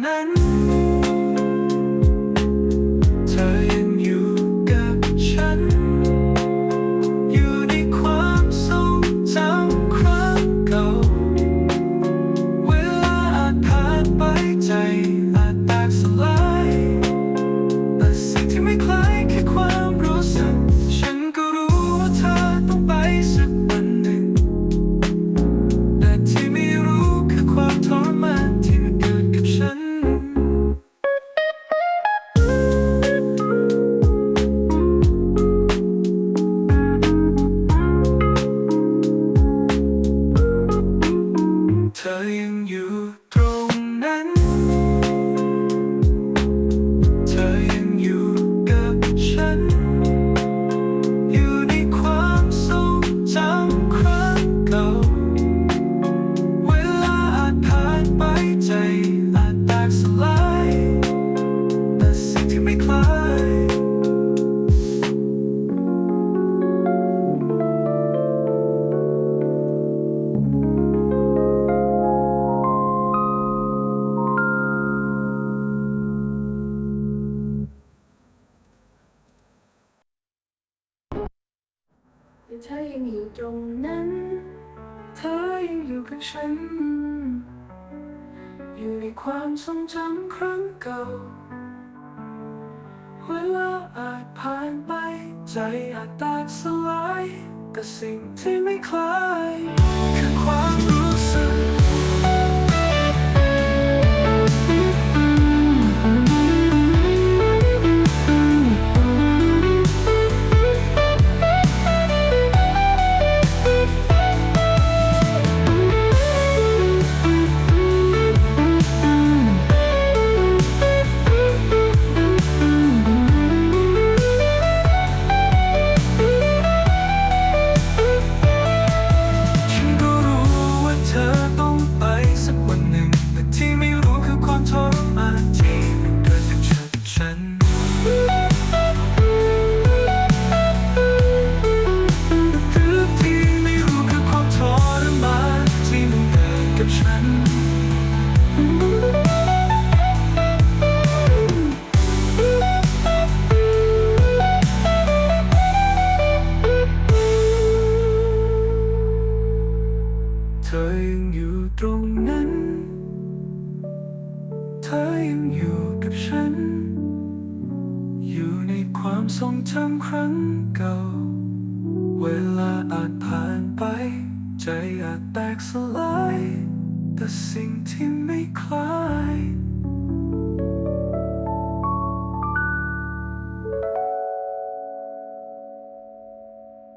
none. แต่เธอยังอยู่ตรงนั้น เธอยังอยู่กับฉัน อยู่ในความทรงจำครั้งเก่า เวลาอาจผ่านไป ใจอาจแตกสลายกับสิ่งที่ไม่คล้าย ธอยังอยู่ตรงนั้น เธอยังอยู่กับฉัน อยู่ในความทรงจำครั้งเก่า เวลาอาจผ่านไป ใจอาจแตกสลาย แต่สิ่งที่ไม่คลาย